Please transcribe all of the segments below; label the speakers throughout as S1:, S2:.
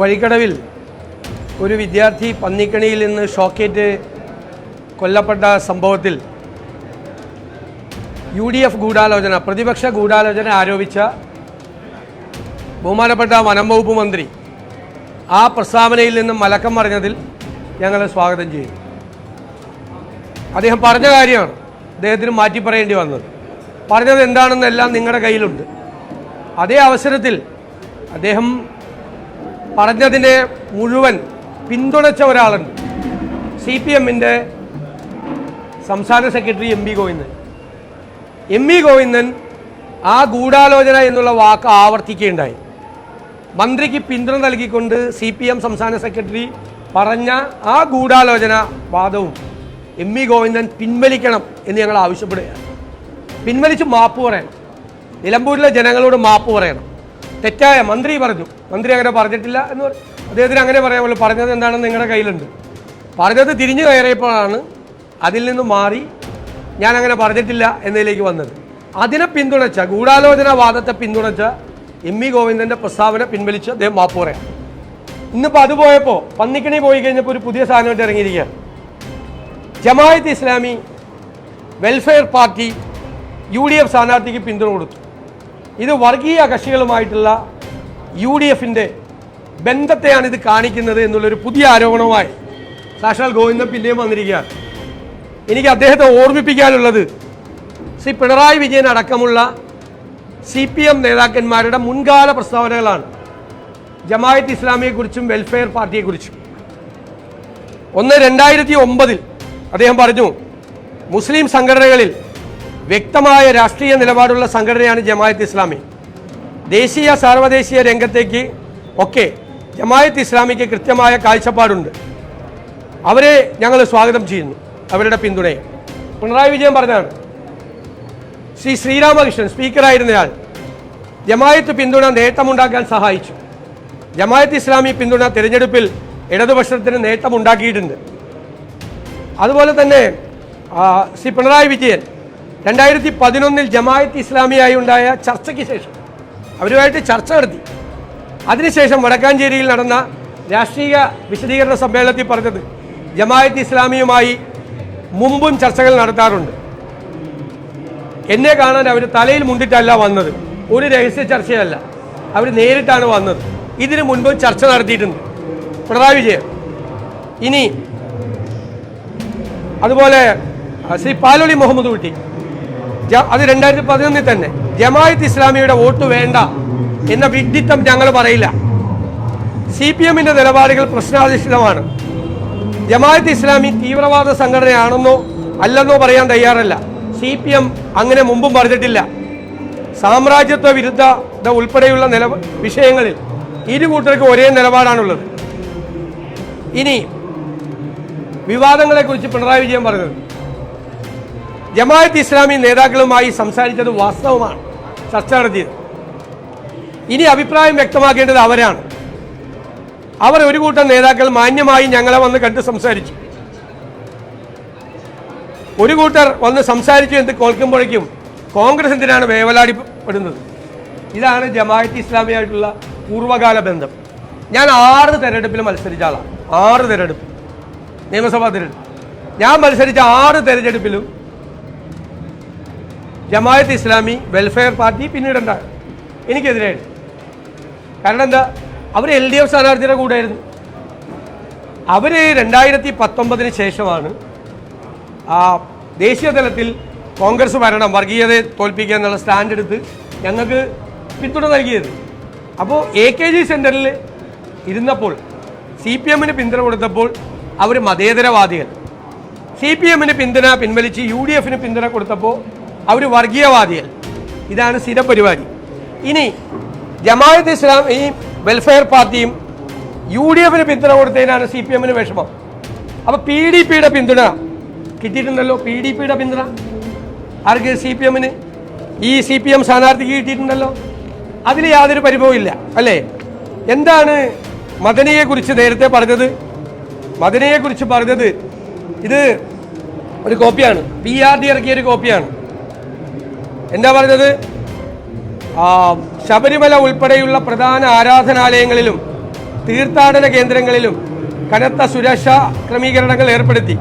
S1: വഴിക്കടവിൽ ഒരു വിദ്യാർത്ഥി പന്നിക്കണിയിൽ നിന്ന് ഷോക്കേറ്റ് കൊല്ലപ്പെട്ട സംഭവത്തിൽ യു ഡി എഫ് ഗൂഢാലോചന പ്രതിപക്ഷ ഗൂഢാലോചന ആരോപിച്ച ബഹുമാനപ്പെട്ട വനം വകുപ്പ് മന്ത്രി ആ പ്രസ്താവനയിൽ നിന്നും മലക്കം പറഞ്ഞതിൽ ഞങ്ങൾ സ്വാഗതം ചെയ്യും അദ്ദേഹം പറഞ്ഞ കാര്യമാണ് അദ്ദേഹത്തിന് മാറ്റി പറയേണ്ടി വന്നത്. പറഞ്ഞത് എന്താണെന്നെല്ലാം നിങ്ങളുടെ കയ്യിലുണ്ട്. അതേ അവസരത്തിൽ അദ്ദേഹം പറഞ്ഞതിനെ മുഴുവൻ പിന്തുണച്ച ഒരാളുണ്ട്. സി പി എമ്മിന്റെ സംസ്ഥാന secretary M V Govindan. M V Govindan ആ ഗൂഢാലോചന എന്നുള്ള വാക്ക് ആവർത്തിക്കുകയുണ്ടായി. മന്ത്രിക്ക് പിന്തുണ നൽകിക്കൊണ്ട് സി പി എം സംസ്ഥാന സെക്രട്ടറി പറഞ്ഞ ആ ഗൂഢാലോചന വാദവും എം വി ഗോവിന്ദൻ പിൻവലിക്കണം എന്ന് ഞങ്ങൾ ആവശ്യപ്പെടുകയാണ്. പിൻവലിച്ച് മാപ്പ് പറയണം. നിലമ്പൂരിലെ ജനങ്ങളോട് മാപ്പ് പറയണം. തെറ്റായ മന്ത്രി പറഞ്ഞു. മന്ത്രി അങ്ങനെ പറഞ്ഞിട്ടില്ല എന്ന് പറഞ്ഞു അദ്ദേഹത്തിന് അങ്ങനെ പറയാമല്ലോ പറഞ്ഞത് എന്താണെന്ന് നിങ്ങളുടെ കയ്യിലുണ്ട്. പറഞ്ഞത് തിരിഞ്ഞു കയറിയപ്പോഴാണ് അതിൽ നിന്ന് മാറി ഞാൻ അങ്ങനെ പറഞ്ഞിട്ടില്ല എന്നതിലേക്ക് വന്നത്. അതിനെ പിന്തുണച്ച ഗൂഢാലോചന വാദത്തെ പിന്തുണച്ച എം വി ഗോവിന്ദന്റെ പ്രസ്താവന പിൻവലിച്ച് അദ്ദേഹം മാപ്പ് പറയാം ഇന്നിപ്പോൾ അത് പോയപ്പോൾ പന്നിക്കണി പോയി കഴിഞ്ഞപ്പോൾ ഒരു പുതിയ സാധനമായിട്ട് ഇറങ്ങിയിരിക്കുകയാണ്. Jamaat Islami welfare party U D F സ്ഥാനാർത്ഥിക്ക് പിന്തുണ കൊടുത്തു. ഇത് വർഗീയ കക്ഷികളുമായിട്ടുള്ള യു ഡി എഫിന്റെ ബന്ധത്തെയാണ് ഇത് കാണിക്കുന്നത് എന്നുള്ളൊരു പുതിയ ആരോപണവുമായി സാക്ഷാൽ ഗോവിന്ദൻ പിന്നെയും വന്നിരിക്കുകയാണ്. എനിക്ക് അദ്ദേഹത്തെ ഓർമ്മിപ്പിക്കാനുള്ളത് ശ്രീ പിണറായി വിജയൻ അടക്കമുള്ള സി പി എം നേതാക്കന്മാരുടെ മുൻകാല പ്രസ്താവനകളാണ്. ജമായത്ത് ഇസ്ലാമിയെക്കുറിച്ചും വെൽഫെയർ പാർട്ടിയെക്കുറിച്ചും. ഒന്ന് രണ്ടായിരത്തി ഒമ്പതിൽ അദ്ദേഹം പറഞ്ഞു മുസ്ലിം സംഘടനകളിൽ വ്യക്തമായ രാഷ്ട്രീയ നിലപാടുള്ള സംഘടനയാണ് ജമായത്ത് ഇസ്ലാമി. ദേശീയ സാർവദേശീയ രംഗത്തേക്ക് ഒക്കെ ജമായത്ത് ഇസ്ലാമിക്ക് കൃത്യമായ കാഴ്ചപ്പാടുണ്ട്. അവരെ ഞങ്ങൾ സ്വാഗതം ചെയ്യുന്നു. അവരുടെ പിന്തുണയെ. പിണറായി വിജയൻ പറഞ്ഞതാണ്. ശ്രീ ശ്രീരാമകൃഷ്ണൻ സ്പീക്കറായിരുന്നയാൾ ജമായത്ത് പിന്തുണ നേട്ടമുണ്ടാക്കാൻ സഹായിച്ചു. ജമായത്ത് ഇസ്ലാമി പിന്തുണ തിരഞ്ഞെടുപ്പിൽ ഇടതുപക്ഷത്തിന് നേട്ടമുണ്ടാക്കിയിട്ടുണ്ട്. അതുപോലെ തന്നെ ശ്രീ പിണറായി വിജയൻ രണ്ടായിരത്തി പതിനൊന്നിൽ ജമായത്ത് ഇസ്ലാമിയായി ഉണ്ടായ ചർച്ചയ്ക്ക് ശേഷം അവരുമായിട്ട് ചർച്ച നടത്തി. അതിനുശേഷം വടക്കാഞ്ചേരിയിൽ നടന്ന രാഷ്ട്രീയ വിശദീകരണ സമ്മേളനത്തിൽ പറഞ്ഞത് ജമായത്ത് ഇസ്ലാമിയുമായി മുമ്പും ചർച്ചകൾ നടത്താറുണ്ട്. എന്നെ കാണാൻ അവർ തലയിൽ മുണ്ടിട്ടല്ല വന്നത്. ഒരു രഹസ്യ ചർച്ചയല്ല. അവർ നേരിട്ടാണ് വന്നത്. ഇതിനു മുൻപ് ചർച്ച നടത്തിയിട്ടുണ്ട്. പിണറായി വിജയൻ. ഇനി അതുപോലെ ശ്രീ പാലോളി മുഹമ്മദ് കുട്ടി അത് രണ്ടായിരത്തി പതിനൊന്നിൽ തന്നെ. ജമായത്ത് ഇസ്ലാമിയുടെ വോട്ട് വേണ്ട എന്ന വിഡിത്തം ഞങ്ങൾ പറയില്ല. സി പി എമ്മിന്റെ നിലപാടുകൾ പ്രശ്നാധിഷ്ഠിതമാണ്. ജമാഅത്ത് ഇസ്ലാമി തീവ്രവാദ സംഘടനയാണെന്നോ അല്ലെന്നോ പറയാൻ തയ്യാറല്ല. സി പി എം അങ്ങനെ മുമ്പും പറഞ്ഞിട്ടില്ല. സാമ്രാജ്യത്വ വിരുദ്ധത ഉൾപ്പെടെയുള്ള നില വിഷയങ്ങളിൽ ഇരു കൂട്ടർക്കും ഒരേ നിലപാടാണുള്ളത്. ഇനി വിവാദങ്ങളെക്കുറിച്ച് പിണറായി വിജയൻ പറഞ്ഞത്. ജമാഅത്ത് ഇസ്ലാമി നേതാക്കളുമായി സംസാരിച്ചത് വാസ്തവമാണ്. ചർച്ച നടത്തിയത് ഇനി അഭിപ്രായം വ്യക്തമാക്കേണ്ടത് അവരാണ്. അവർ ഒരു കൂട്ടം നേതാക്കൾ മാന്യമായി ഞങ്ങളെ വന്ന് കണ്ട് സംസാരിച്ചു. ഒരു കൂട്ടർ വന്ന് സംസാരിച്ചു എന്ന് കേൾക്കുമ്പോഴേക്കും കോൺഗ്രസ് എന്തിനാണ് വേവലാടിപ്പെടുന്നത് ഇതാണ് ജമാഅത്ത് ഇസ്ലാമിയായിട്ടുള്ള പൂർവകാല ബന്ധം. ഞാൻ ആറ് തെരഞ്ഞെടുപ്പിൽ മത്സരിച്ച ആളാണ്. ആറ് തെരഞ്ഞെടുപ്പ്. നിയമസഭാ തെരഞ്ഞെടുപ്പ്. ഞാൻ മത്സരിച്ച ആറ് തെരഞ്ഞെടുപ്പിലും ജമാഅത്ത് ഇസ്ലാമി വെൽഫെയർ പാർട്ടി പിന്നീടുണ്ടാകും എനിക്കെതിരായിരുന്നു കാരണം എന്താ? അവർ എൽ ഡി എഫ് സ്ഥാനാർത്ഥിയുടെ കൂടെയായിരുന്നു. അവർ രണ്ടായിരത്തി പത്തൊമ്പതിന് ശേഷമാണ് ദേശീയ തലത്തിൽ കോൺഗ്രസ് ഭരണം വർഗീയതയെ തോൽപ്പിക്കുക എന്നുള്ള സ്റ്റാൻഡ് എടുത്ത് ഞങ്ങൾക്ക് പിന്തുണ നൽകിയത്. അപ്പോൾ എ കെ ജി സെന്ററിൽ ഇരുന്നപ്പോൾ സി പി എമ്മിന് പിന്തുണ കൊടുത്തപ്പോൾ അവർ മതേതരവാദികൾ. സി പി എമ്മിന് പിന്തുണ പിൻവലിച്ച് യു ഡി എഫിന് പിന്തുണ കൊടുത്തപ്പോൾ അവർ വർഗീയവാദികൾ. ഇതാണ് സ്ഥിര പരിപാടി ഇനി ജമാഅത്ത് ഇസ്ലാം ഈ വെൽഫെയർ പാർട്ടിയും യു ഡി എഫിന് പിന്തുണ കൊടുത്തതിനാണ് സി പി എമ്മിന് വിഷമം. അപ്പോൾ പി ഡി പിയുടെ പിന്തുണ കിട്ടിയിട്ടുണ്ടല്ലോ? പി ഡി പിയുടെ പിന്തുണ? ആർക്ക് സി പി എമ്മിന്? ഈ സി പി എം സ്ഥാനാർത്ഥിക്ക് കിട്ടിയിട്ടുണ്ടല്ലോ? അതിൽ യാതൊരു പരിഭവമില്ല അല്ലേ? എന്താണ് മദനിയെക്കുറിച്ച് നേരത്തെ പറഞ്ഞത്? മദനിയെക്കുറിച്ച് പറഞ്ഞത് ഇത് ഒരു കോപ്പിയാണ്. പി ആർ ഡി ഇറക്കിയ ഒരു കോപ്പിയാണ്. എന്താ പറഞ്ഞത്? ശബരിമല ഉൾപ്പെടെയുള്ള പ്രധാന ആരാധനാലയങ്ങളിലും തീർത്ഥാടന കേന്ദ്രങ്ങളിലും കനത്ത സുരക്ഷാ ക്രമീകരണങ്ങൾ ഏർപ്പെടുത്തി.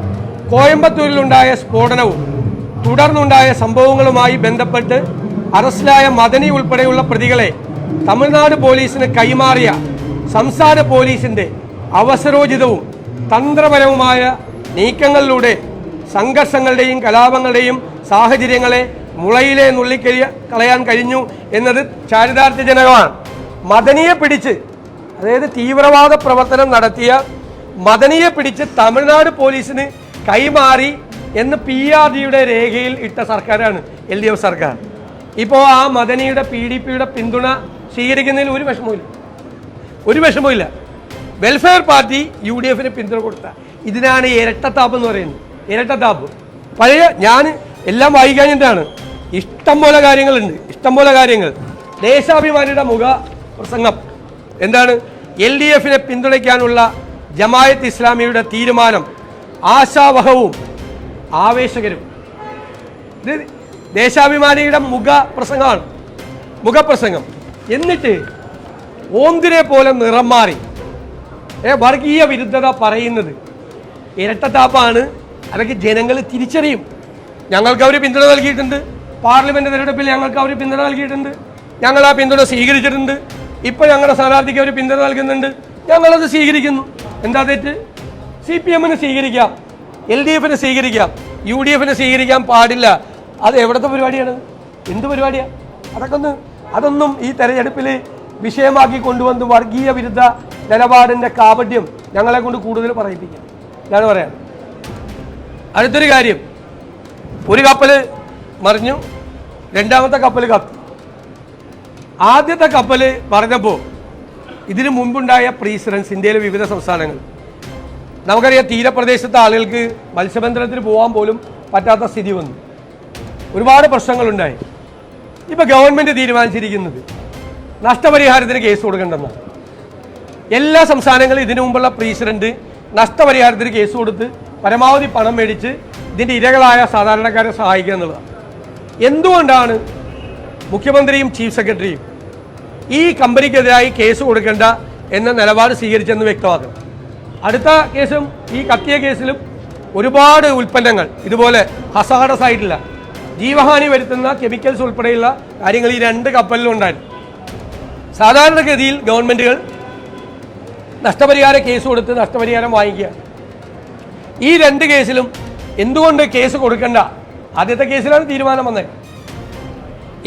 S1: കോയമ്പത്തൂരിലുണ്ടായ സ്ഫോടനവും തുടർന്നുണ്ടായ സംഭവങ്ങളുമായി ബന്ധപ്പെട്ട് അറസ്റ്റിലായ മദനി ഉൾപ്പെടെയുള്ള പ്രതികളെ തമിഴ്നാട് പോലീസിന് കൈമാറിയ സംസ്ഥാന പോലീസിന്റെ അവസരോചിതവും തന്ത്രപരവുമായ നീക്കങ്ങളിലൂടെ സംഘർഷങ്ങളുടെയും കലാപങ്ങളുടെയും സാഹചര്യങ്ങളെ മുളയിലെ നുള്ളിക്കരിയ കളയാൻ കഴിഞ്ഞു എന്നത് ചാരിതാർത്ഥ്യജനകമാണ് മദനിയെ പിടിച്ച് അതായത് തീവ്രവാദ പ്രവർത്തനം നടത്തിയ മദനിയെ പിടിച്ച് തമിഴ്നാട് പോലീസിന് കൈമാറി എന്ന് പി ആർ ഡിയുടെ രേഖയിൽ ഇട്ട സർക്കാരാണ് എൽ ഡി എഫ് സർക്കാർ. ഇപ്പോൾ ആ മദനിയുടെ പി ഡി പിയുടെ പിന്തുണ സ്വീകരിക്കുന്നതിൽ ഒരു വിഷമവുമില്ല. ഒരു വിഷമവുമില്ല. വെൽഫെയർ പാർട്ടി യു ഡി എഫിന് പിന്തുണ കൊടുത്ത. ഇതിനാണ് ഇരട്ടത്താപ്പ് എന്ന് പറയുന്നത്. ഇരട്ടത്താപ്പ്. പഴയ ഞാൻ എല്ലാം വായിക്കാഞ്ഞിട്ടാണ് ഇഷ്ടം പോലെ കാര്യങ്ങളുണ്ട്. ഇഷ്ടം പോലെ കാര്യങ്ങൾ. ദേശാഭിമാനിയുടെ മുഖ പ്രസംഗം. എന്താണ്? എൽ ഡി എഫിനെ പിന്തുണയ്ക്കാനുള്ള ജമായത്ത് ഇസ്ലാമിയുടെ തീരുമാനം. ആശാവഹവും ആവേശകരും. ഇത് ദേശാഭിമാനിയുടെ മുഖ പ്രസംഗമാണ്. മുഖപ്രസംഗം എന്നിട്ട് ഓന്തിനെ പോലെ നിറം മാറി. ഏ വർഗീയ വിരുദ്ധത പറയുന്നത്. ഇരട്ടത്താപ്പാണ്. അതൊക്കെ ജനങ്ങൾ തിരിച്ചറിയും. ഞങ്ങൾക്ക് അവർ പിന്തുണ നൽകിയിട്ടുണ്ട്. പാർലമെന്റ് തെരഞ്ഞെടുപ്പിൽ ഞങ്ങൾക്ക് അവർ പിന്തുണ നൽകിയിട്ടുണ്ട്. ഞങ്ങൾ ആ പിന്തുണ സ്വീകരിച്ചിട്ടുണ്ട്. ഇപ്പോൾ ഞങ്ങളുടെ സ്ഥാനാർത്ഥിക്ക് അവർ പിന്തുണ നൽകുന്നുണ്ട്. ഞങ്ങളത് സ്വീകരിക്കുന്നു. എന്താ തെറ്റ്? സി പി എമ്മിന് സ്വീകരിക്കാം. എൽ ഡി എഫിന് സ്വീകരിക്കാം. യു ഡി എഫിന് സ്വീകരിക്കാൻ പാടില്ല. അത് എവിടുത്തെ പരിപാടിയാണ്? എന്ത് പരിപാടിയാണ് അതൊക്കെ ഒന്ന് അതൊന്നും ഈ തെരഞ്ഞെടുപ്പിൽ വിഷയമാക്കി കൊണ്ടുവന്ന് വർഗീയ വിരുദ്ധ നിലപാടിന്റെ കാപട്യം ഞങ്ങളെ കൊണ്ട് കൂടുതൽ പറയിപ്പിക്കാം. ഞാൻ പറയാം അടുത്തൊരു കാര്യം. ഒരു കപ്പൽ മറിഞ്ഞു രണ്ടാമത്തെ കപ്പൽ കത്തി. ആദ്യത്തെ കപ്പൽ പറഞ്ഞപ്പോൾ ഇതിനു മുമ്പുണ്ടായ പ്രീസിഡൻസ് ഇന്ത്യയിലെ വിവിധ സംസ്ഥാനങ്ങൾ. നമുക്കറിയാം തീരപ്രദേശത്തെ ആളുകൾക്ക് മത്സ്യബന്ധനത്തിന് പോകാൻ പോലും പറ്റാത്ത സ്ഥിതി വന്നു. ഒരുപാട് പ്രശ്നങ്ങളുണ്ടായി. ഇപ്പോൾ ഗവൺമെന്റ് തീരുമാനിച്ചിരിക്കുന്നത് നഷ്ടപരിഹാരത്തിന് കേസ് കൊടുക്കേണ്ടെന്നാണ്. എല്ലാ സംസ്ഥാനങ്ങളും ഇതിനു മുമ്പുള്ള പ്രസിഡന്റ് നഷ്ടപരിഹാരത്തിന് കേസ് കൊടുത്ത് പരമാവധി പണം മേടിച്ച് ഇതിന്റെ ഇരകളായ സാധാരണക്കാരെ സഹായിക്കുക എന്നുള്ളതാണ്. എന്തുകൊണ്ടാണ് മുഖ്യമന്ത്രിയും ചീഫ് സെക്രട്ടറിയും ഈ കമ്പനിക്കെതിരായി കേസ് കൊടുക്കേണ്ട എന്ന നിലപാട് സ്വീകരിച്ചെന്ന് വ്യക്തമാക്കണം. അടുത്ത കേസും ഈ കത്തിയ കേസിലും ഒരുപാട് ഉൽപ്പന്നങ്ങൾ ഇതുപോലെ ഹസാഡസ് ആയിട്ടില്ല ജീവഹാനി വരുത്തുന്ന കെമിക്കൽസ് ഉൾപ്പെടെയുള്ള കാര്യങ്ങൾ ഈ രണ്ട് കപ്പലിലും ഉണ്ടായിരുന്നു. സാധാരണഗതിയിൽ ഗവൺമെന്റുകൾ നഷ്ടപരിഹാര കേസ് കൊടുത്ത് നഷ്ടപരിഹാരം വാങ്ങിക്കുക. ഈ രണ്ട് കേസിലും എന്തുകൊണ്ട് കേസ് കൊടുക്കണ്ട? ആദ്യത്തെ കേസിലാണ് തീരുമാനം വന്നത്.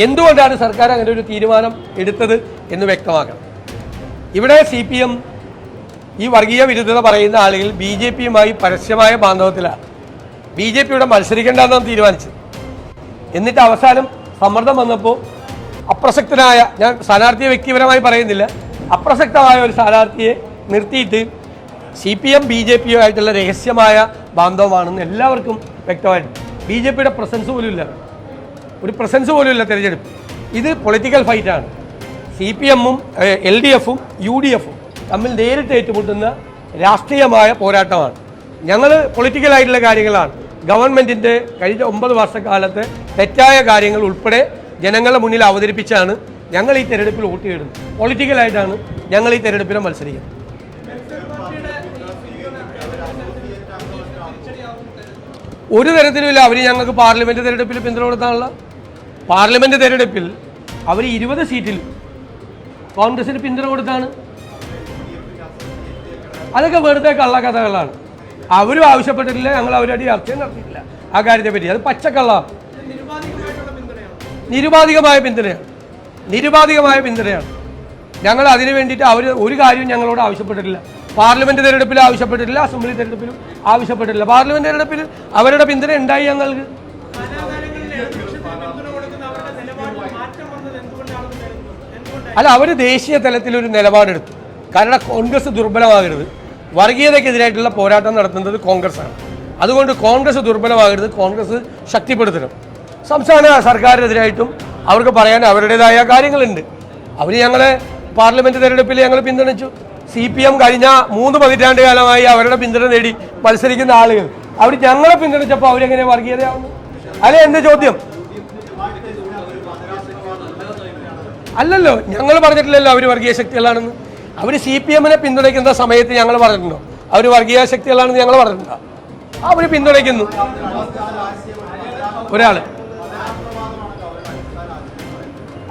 S1: എന്തുകൊണ്ടാണ് സർക്കാർ അങ്ങനെ ഒരു തീരുമാനം എടുത്തത് എന്ന് വ്യക്തമാക്കണം. ഇവിടെ സി പി എം ഈ വർഗീയ വിരുദ്ധത പറയുന്ന ആളുകൾ ബി ജെ പിയുമായി പരസ്യമായ ബാന്ധവത്തിലാണ് ബി ജെ പിയുടെ മത്സരിക്കേണ്ടെന്നാണ് തീരുമാനിച്ചത്. എന്നിട്ട് അവസാനം സമ്മർദ്ദം വന്നപ്പോൾ അപ്രസക്തനായ ഞാൻ സ്ഥാനാർത്ഥിയെ വ്യക്തിപരമായി പറയുന്നില്ല അപ്രസക്തമായ ഒരു സ്ഥാനാർത്ഥിയെ നിർത്തിയിട്ട് C P M B J പിയോ ആയിട്ടുള്ള രഹസ്യമായ ബാന്ധവമാണെന്ന് എല്ലാവർക്കും വ്യക്തമായിട്ട് ബി ജെ പിയുടെ പ്രസൻസ് പോലും ഇല്ല ഒരു പ്രസൻസ് പോലും ഇല്ല തിരഞ്ഞെടുപ്പ്. ഇത് പൊളിറ്റിക്കൽ ഫൈറ്റാണ് സി പി എമ്മും എൽ ഡി എഫും യു ഡി എഫും തമ്മിൽ നേരിട്ട് ഏറ്റുമുട്ടുന്ന രാഷ്ട്രീയമായ പോരാട്ടമാണ്. ഞങ്ങൾ പൊളിറ്റിക്കലായിട്ടുള്ള കാര്യങ്ങളാണ്. ഗവൺമെന്റിന്റെ കഴിഞ്ഞ ഒമ്പത് വർഷക്കാലത്ത് തെറ്റായ കാര്യങ്ങൾ ഉൾപ്പെടെ ജനങ്ങളുടെ മുന്നിൽ അവതരിപ്പിച്ചാണ് ഞങ്ങൾ ഈ തെരഞ്ഞെടുപ്പിൽ വോട്ട് ചെയ്യുന്നത് പൊളിറ്റിക്കലായിട്ടാണ് ഞങ്ങൾ ഈ തെരഞ്ഞെടുപ്പിനെ മത്സരിക്കുന്നത്. ഒരു തരത്തിലുമില്ല. അവർ ഞങ്ങൾക്ക് പാർലമെന്റ് തെരഞ്ഞെടുപ്പിൽ പിന്തുണ കൊടുത്താണല്ലോ. പാർലമെന്റ് തെരഞ്ഞെടുപ്പിൽ അവർ ഇരുപത് സീറ്റിൽ കോൺഗ്രസിന് പിന്തുണ കൊടുത്താണ്. അതൊക്കെ വെറുതെ കള്ളക്കഥകളാണ് അവരും ആവശ്യപ്പെട്ടിട്ടില്ല. ഞങ്ങൾ അവരുടെ ചർച്ചയും നടത്തിയിട്ടില്ല. ആ കാര്യത്തെ പറ്റി അത് പച്ചക്കള്ള നിരുപാധികമായ പിന്തുണയാണ്. നിരുപാധികമായ പിന്തുണയാണ്. ഞങ്ങൾ അതിനു വേണ്ടിയിട്ട് അവർ ഒരു കാര്യവും ഞങ്ങളോട് ആവശ്യപ്പെട്ടിട്ടില്ല. പാർലമെന്റ് തെരഞ്ഞെടുപ്പിൽ ആവശ്യപ്പെട്ടിട്ടില്ല അസംബ്ലി തെരഞ്ഞെടുപ്പിലും ആവശ്യപ്പെട്ടിട്ടില്ല. പാർലമെന്റ് തെരഞ്ഞെടുപ്പിൽ അവരുടെ പിന്തുണ ഉണ്ടായി ഞങ്ങൾക്ക്. അല്ല അവർ ദേശീയ തലത്തിൽ ഒരു നിലപാടെടുത്തു. കാരണം കോൺഗ്രസ് ദുർബലമാകരുത്. വർഗീയതയ്ക്കെതിരായിട്ടുള്ള പോരാട്ടം നടത്തുന്നത് കോൺഗ്രസ് ആണ് അതുകൊണ്ട് കോൺഗ്രസ് ദുർബലമാകരുത് കോൺഗ്രസ് ശക്തിപ്പെടുത്തണം. സംസ്ഥാന സർക്കാരിനെതിരായിട്ടും അവർക്ക് പറയാൻ അവരുടേതായ കാര്യങ്ങളുണ്ട്. അവർ ഞങ്ങളെ പാർലമെന്റ് തെരഞ്ഞെടുപ്പിൽ ഞങ്ങൾ പിന്തുണച്ചു. സി പി എം കഴിഞ്ഞ മൂന്ന് പതിറ്റാണ്ട് കാലമായി അവരുടെ പിന്തുണ നേടി മത്സരിക്കുന്ന ആളുകൾ. അവർ ഞങ്ങളെ പിന്തുണച്ചപ്പോൾ അവരെങ്ങനെ വർഗീയതയാവുന്നു? അല്ലെ എന്റെ ചോദ്യം? അല്ലല്ലോ ഞങ്ങൾ പറഞ്ഞിട്ടില്ലല്ലോ അവർ വർഗീയ ശക്തികളാണെന്ന്. അവർ സി പി എമ്മിനെ പിന്തുണയ്ക്കുന്ന സമയത്ത് ഞങ്ങൾ പറഞ്ഞിട്ടുണ്ടോ? അവർ വർഗീയ ശക്തികളാണെന്ന് ഞങ്ങൾ പറഞ്ഞിട്ടുണ്ടോ? അവർ പിന്തുണയ്ക്കുന്നു. ഒരാൾ.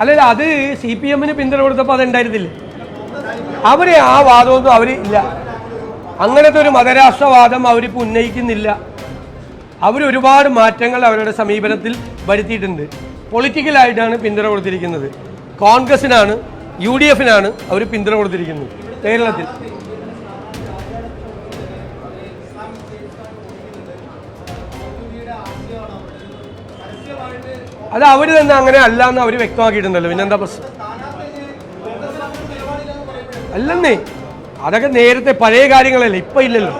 S1: അല്ലല്ല അത് സി പി എമ്മിന് പിന്തുണ കൊടുത്തപ്പോൾ അതുണ്ടായിരുന്നില്ല? അവർ ആ വാദമൊന്നും അവർ ഇല്ല. അങ്ങനത്തെ ഒരു മതരാഷ്ട്രവാദം അവരിപ്പോൾ ഉന്നയിക്കുന്നില്ല. അവർ ഒരുപാട് മാറ്റങ്ങൾ അവരുടെ സമീപനത്തിൽ വരുത്തിയിട്ടുണ്ട്. പൊളിറ്റിക്കലായിട്ടാണ് പിന്തുണ കൊടുത്തിരിക്കുന്നത്. കോൺഗ്രസിനാണ് യു ഡി എഫിനാണ് അവർ പിന്തുണ കൊടുത്തിരിക്കുന്നത് കേരളത്തിൽ. അത് അവർ തന്നെ അങ്ങനെ അല്ല എന്ന് അവർ വ്യക്തമാക്കിയിട്ടുണ്ടല്ലോ. പിന്നെന്താ പ്രശ്നം? അല്ലെന്നേ. അതൊക്കെ നേരത്തെ പഴയ കാര്യങ്ങളല്ലേ ഇപ്പൊ ഇല്ലല്ലോ.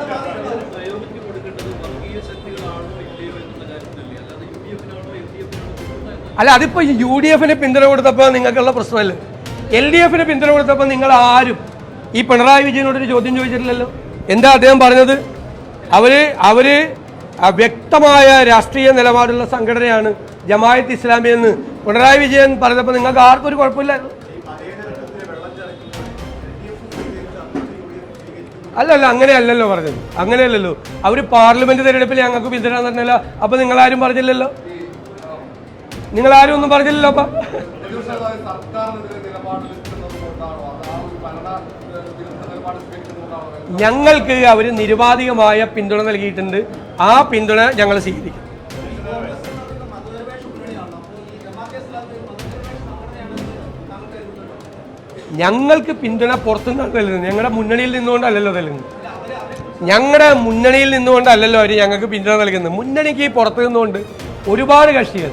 S1: അല്ല അതിപ്പോ യു ഡി എഫിന് പിന്തുണ കൊടുത്തപ്പോൾ നിങ്ങൾക്കുള്ള പ്രശ്നമല്ലേ? എൽ ഡി എഫിന് പിന്തുണ കൊടുത്തപ്പോൾ നിങ്ങൾ ആരും ഈ പിണറായി വിജയനോട് ഒരു ചോദ്യം ചോദിച്ചിട്ടില്ലല്ലോ? എന്താ അദ്ദേഹം പറഞ്ഞത്? അവർ അവർ വ്യക്തമായ രാഷ്ട്രീയ നിലപാടുള്ള സംഘടനയാണ് ജമായത്ത് ഇസ്ലാമി എന്ന് പിണറായി വിജയൻ പറഞ്ഞപ്പോൾ നിങ്ങൾക്ക് ആർക്കും ഒരു കുഴപ്പമില്ലായിരുന്നു. അല്ലല്ല അങ്ങനെയല്ലല്ലോ പറഞ്ഞത്. അങ്ങനെയല്ലല്ലോ. അവർ പാർലമെന്റ് തെരഞ്ഞെടുപ്പിൽ ഞങ്ങൾക്ക് പിന്തുണ തന്നെയല്ല അപ്പൊ നിങ്ങൾ ആരും പറഞ്ഞില്ലല്ലോ? നിങ്ങൾ ആരും ഒന്നും പറഞ്ഞില്ലല്ലോ അപ്പൊ? ഞങ്ങൾക്ക് അവർ നിരുപാധികമായ പിന്തുണ നൽകിയിട്ടുണ്ട്. ആ പിന്തുണ ഞങ്ങൾ സ്വീകരിക്കും. ഞങ്ങൾക്ക് പിന്തുണ പുറത്തുനിന്നാണ് നൽകുന്നത് ഞങ്ങളുടെ മുന്നണിയിൽ നിന്നുകൊണ്ടല്ലല്ലോ നൽകുന്നത് ഞങ്ങളുടെ മുന്നണിയിൽ നിന്നുകൊണ്ടല്ലല്ലോ അവർ ഞങ്ങൾക്ക് പിന്തുണ നൽകുന്നത്. മുന്നണിക്ക് ഈ പുറത്തു നിന്നുകൊണ്ട് ഒരുപാട് കക്ഷികൾ.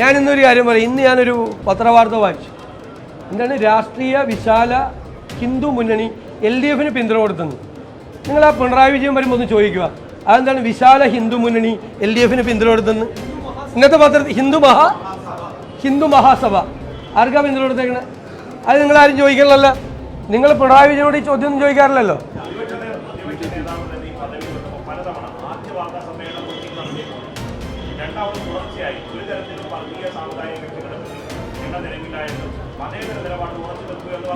S1: ഞാൻ ഇന്നൊരു കാര്യം പറയും. ഇന്ന് ഞാനൊരു പത്രവാർത്ത വായിച്ചു. എന്താണ്? രാഷ്ട്രീയ വിശാല ഹിന്ദു മുന്നണി എൽ ഡി എഫിന് പിന്തുണ കൊടുത്തെന്ന്. നിങ്ങൾ ആ പിണറായി വിജയൻ വരുമ്പോൾ ഒന്ന് ചോദിക്കുക. അതെന്താണ്? വിശാല ഹിന്ദു മുന്നണി എൽ ഡി എഫിന് പിന്തുണ കൊടുത്തെന്ന്. ഇന്നത്തെ പത്രത്തിൽ ഹിന്ദു മഹാ ഹിന്ദു മഹാസഭ. ആർക്കാ പിന്തുണ കൊടുത്തേക്കണേ? അത് നിങ്ങൾ ആരും ചോദിക്കണല്ലോ നിങ്ങൾ പിണറായി വിജയനോട് ഈ ചോദ്യം ഒന്നും ചോദിക്കാറില്ലല്ലോ.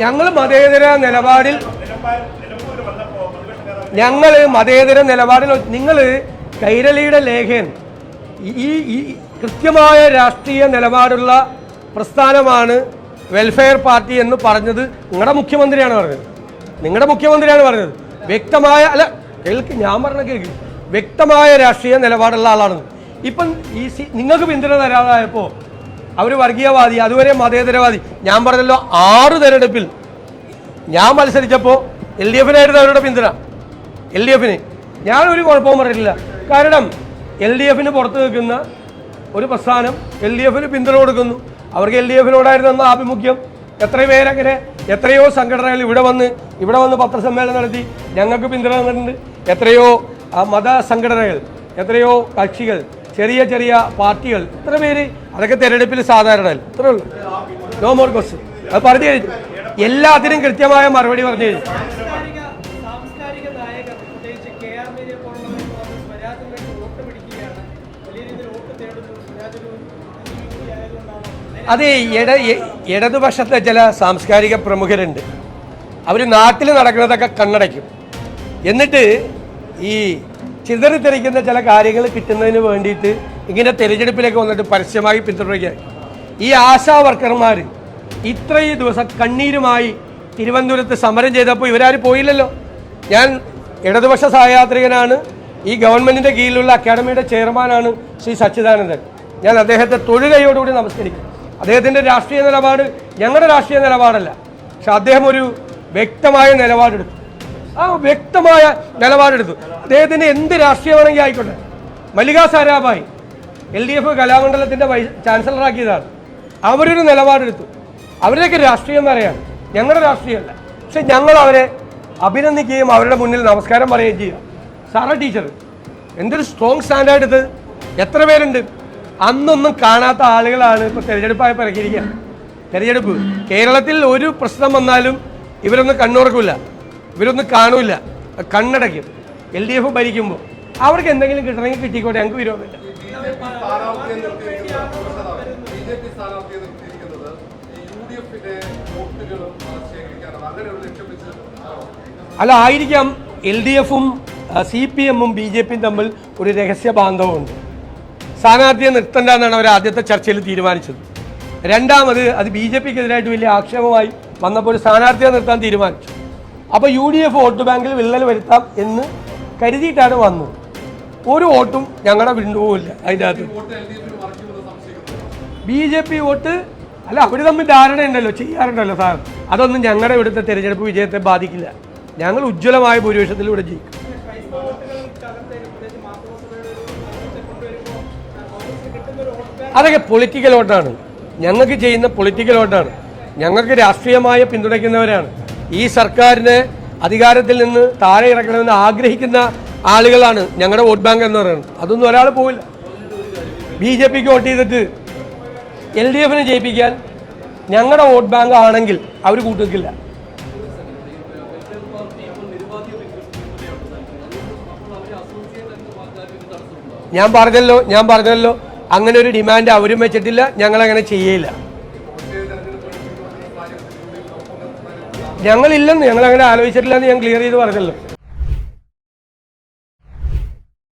S1: ഞങ്ങൾ മതേതര നിലപാടിൽ ഞങ്ങൾ മതേതര നിലപാടിൽ നിങ്ങൾ കൈരളിയുടെ ലേഖൻ ഈ കൃത്യമായ രാഷ്ട്രീയ നിലപാടുള്ള പ്രസ്ഥാനമാണ് വെൽഫെയർ പാർട്ടി എന്ന് പറഞ്ഞത് നിങ്ങളുടെ മുഖ്യമന്ത്രിയാണ് പറഞ്ഞത്. നിങ്ങളുടെ മുഖ്യമന്ത്രിയാണ് പറഞ്ഞത്. വ്യക്തമായ അല്ല കേൾക്ക് ഞാൻ പറഞ്ഞ കേൾക്ക്. വ്യക്തമായ രാഷ്ട്രീയ നിലപാടുള്ള ആളാണ്. ഇപ്പം ഈ സി നിങ്ങൾക്ക് പിന്തുണ തരാതായപ്പോൾ അവർ വർഗീയവാദി അതുവരെ മതേതരവാദി. ഞാൻ പറഞ്ഞല്ലോ ആറ് തെരഞ്ഞെടുപ്പിൽ ഞാൻ മത്സരിച്ചപ്പോൾ എൽ ഡി എഫിനായിരുന്നു അവരുടെ പിന്തുണ. എൽ ഡി എഫിന്. ഞാനൊരു കുഴപ്പവും പറഞ്ഞിട്ടില്ല. കാരണം എൽ ഡി എഫിന് പുറത്ത് നിൽക്കുന്ന ഒരു പ്രസ്ഥാനം എൽ ഡി എഫിന് പിന്തുണ കൊടുക്കുന്നു. അവർക്ക് എൽ ഡി എഫിനോടായിരുന്നു ആഭിമുഖ്യം. എത്ര പേരങ്ങനെ എത്രയോ സംഘടനകൾ ഇവിടെ വന്ന് ഇവിടെ വന്ന് പത്രസമ്മേളനം നടത്തി ഞങ്ങൾക്ക് പിന്തുണ എത്രയോ മത സംഘടനകൾ എത്രയോ കക്ഷികൾ ചെറിയ ചെറിയ പാർട്ടികൾ ഇത്ര പേര് അതൊക്കെ തെരഞ്ഞെടുപ്പിൽ സാധാരണ ഇത്രേ ഉള്ളൂ. നോ മോർ ക്വസ്റ്റ്യൻ അത് പറഞ്ഞു കഴിഞ്ഞു. എല്ലാത്തിനും കൃത്യമായ മറുപടി പറഞ്ഞു കഴിഞ്ഞു. അത് ഇട ഇടതുപക്ഷത്തെ ചില സാംസ്കാരിക പ്രമുഖരുണ്ട്. അവർ നാട്ടിൽ നടക്കുന്നതൊക്കെ കണ്ണടയ്ക്കും. എന്നിട്ട് ഈ ചിതറിത്തെറിക്കുന്ന ചില കാര്യങ്ങൾ കിട്ടുന്നതിന് വേണ്ടിയിട്ട് ഇങ്ങനെ തെരഞ്ഞെടുപ്പിലേക്ക് വന്നിട്ട് പരസ്യമായി പിന്തുടരുകയാണ്. ഈ ആശാ വർക്കർമാർ ഇത്രയും ദിവസം കണ്ണീരുമായി തിരുവനന്തപുരത്ത് സമരം ചെയ്തപ്പോൾ ഇവരാരും പോയില്ലല്ലോ. ഞാൻ ഇടതുപക്ഷ സഹയാത്രികനാണ്. ഈ ഗവൺമെന്റിന്റെ കീഴിലുള്ള അക്കാഡമിയുടെ ചെയർമാനാണ് ശ്രീ സച്ചിദാനന്ദൻ. ഞാൻ അദ്ദേഹത്തെ തൊഴുകയോടുകൂടി നമസ്കരിക്കും അദ്ദേഹത്തിന്റെ രാഷ്ട്രീയ നിലപാട് ഞങ്ങളുടെ രാഷ്ട്രീയ നിലപാടല്ല. പക്ഷെ അദ്ദേഹം ഒരു വ്യക്തമായ നിലപാടെടുത്തു. ആ വ്യക്തമായ നിലപാടെടുത്തു. അദ്ദേഹത്തിന്റെ എന്ത് രാഷ്ട്രീയമാണെങ്കിൽ ആയിക്കോട്ടെ. Mallika Sarabhai L D F കലാമണ്ഡലത്തിന്റെ vice ചാൻസലറാക്കിയതാണ്. അവരൊരു നിലപാടെടുത്തു. അവരുടെയൊക്കെ രാഷ്ട്രീയം പറയാണ് ഞങ്ങളുടെ രാഷ്ട്രീയമല്ല. പക്ഷെ ഞങ്ങൾ അവരെ അഭിനന്ദിക്കുകയും അവരുടെ മുന്നിൽ നമസ്കാരം പറയുകയും ചെയ്യുക. സാറ ടീച്ചർ എന്തൊരു സ്ട്രോങ് സ്റ്റാൻഡാർഡ് ഇത്. എത്ര പേരുണ്ട്? അന്നൊന്നും കാണാത്ത ആളുകളാണ് ഇപ്പോൾ തെരഞ്ഞെടുപ്പായി പറഞ്ഞിരിക്കുക തെരഞ്ഞെടുപ്പ്. കേരളത്തിൽ ഒരു പ്രശ്നം വന്നാലും ഇവരൊന്നും കണ്ണുറക്കില്ല ഇവരൊന്നും കാണൂല. കണ്ണടയ്ക്കും. എൽ ഡി എഫ് ഭരിക്കുമ്പോൾ അവർക്ക് എന്തെങ്കിലും കിട്ടണമെങ്കിൽ കിട്ടിക്കോട്ടെ ഞങ്ങൾക്ക് വിരോധമില്ല? അല്ല ആയിരിക്കാം. എൽ ഡി എഫും സി പി എമ്മും ബി ജെ പിയും തമ്മിൽ ഒരു രഹസ്യ ബാന്ധവമുണ്ട്. സ്ഥാനാർത്ഥിയെ നിർത്തണ്ട എന്നാണ് അവർ ആദ്യത്തെ ചർച്ചയിൽ തീരുമാനിച്ചത്. രണ്ടാമത് അത് ബി ജെ പിക്ക് എതിരായിട്ട് വലിയ ആക്ഷേപമായി വന്നപ്പോൾ സ്ഥാനാർത്ഥിയെ നിർത്താൻ തീരുമാനിച്ചു. അപ്പോൾ യു ഡി എഫ് വോട്ട് ബാങ്കിൽ വിള്ളൽ വരുത്താം എന്ന് കരുതിയിട്ടാണ് വന്നത്. ഒരു വോട്ടും ഞങ്ങളുടെ വിണ്ടുപോകില്ല അതിന്റെ അകത്ത് ബി ജെ പി വോട്ട് അല്ല അവർ തമ്മിൽ ധാരണയുണ്ടല്ലോ ചെയ്യാറുണ്ടല്ലോ സാർ. അതൊന്നും ഞങ്ങളുടെ ഇവിടുത്തെ തിരഞ്ഞെടുപ്പ് വിജയത്തെ ബാധിക്കില്ല. ഞങ്ങൾ ഉജ്ജ്വലമായ
S2: ഭൂരിപക്ഷത്തിൽ ഇവിടെ ജയിക്കും.
S1: അതൊക്കെ പൊളിറ്റിക്കൽ വോട്ടാണ് ഞങ്ങൾക്ക് ചെയ്യുന്ന പൊളിറ്റിക്കൽ വോട്ടാണ് ഞങ്ങൾക്ക് രാഷ്ട്രീയമായ പിന്തുണയ്ക്കുന്നവരാണ്. ഈ സർക്കാരിനെ അധികാരത്തിൽ നിന്ന് താഴെ ഇറക്കണമെന്ന് ആഗ്രഹിക്കുന്ന ആളുകളാണ് ഞങ്ങളുടെ വോട്ട് ബാങ്ക് എന്ന് പറയുന്നത്. അതൊന്നും ഒരാൾ പോവില്ല. ബി ജെ പിക്ക് വോട്ട് ചെയ്തിട്ട് എൽ ഡി എഫിനെ ജയിപ്പിക്കാൻ ഞങ്ങളുടെ വോട്ട് ബാങ്ക് ആണെങ്കിൽ അവർ കൂട്ടുനിൽക്കില്ല. ഞാൻ പറഞ്ഞല്ലോ ഞാൻ പറഞ്ഞല്ലോ. അങ്ങനെ ഒരു ഡിമാൻഡ് അവരും വെച്ചിട്ടില്ല ഞങ്ങളങ്ങനെ ചെയ്യില്ല ഞങ്ങളില്ലെന്ന് ഞങ്ങൾ അങ്ങനെ ആലോചിച്ചിട്ടില്ല എന്ന് ഞാൻ ക്ലിയർ ചെയ്ത് പറഞ്ഞല്ലോ.